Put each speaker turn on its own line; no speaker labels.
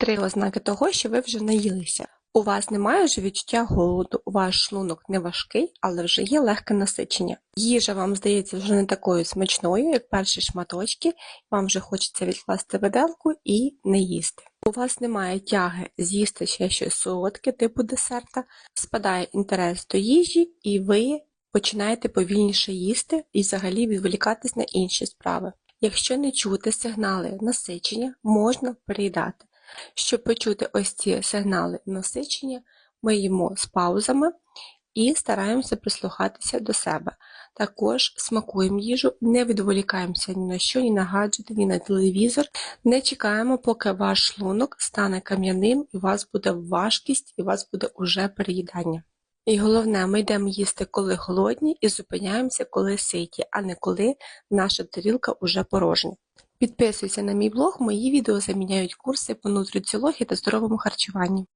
Три ознаки того, що ви вже наїлися. У вас немає вже відчуття голоду, ваш шлунок не важкий, але вже є легке насичення. Їжа вам здається вже не такою смачною, як перші шматочки, вам вже хочеться відкласти виделку і не їсти. У вас немає тяги з'їсти ще щось солодке, типу десерта, спадає інтерес до їжі, і ви починаєте повільніше їсти і взагалі відволікатись на інші справи. Якщо не чути сигнали насичення, можна переїдати. Щоб почути ось ці сигнали насичення, ми їмо з паузами і стараємося прислухатися до себе. Також смакуємо їжу, не відволікаємося ні на що, ні на гаджети, ні на телевізор. Не чекаємо, поки ваш шлунок стане кам'яним, і у вас буде важкість, і у вас буде уже переїдання. І головне, ми йдемо їсти, коли голодні, і зупиняємося, коли ситі, а не коли наша тарілка уже порожня. Підписуйся на мій блог, мої відео заміняють курси по нутриціології та здоровому харчуванні.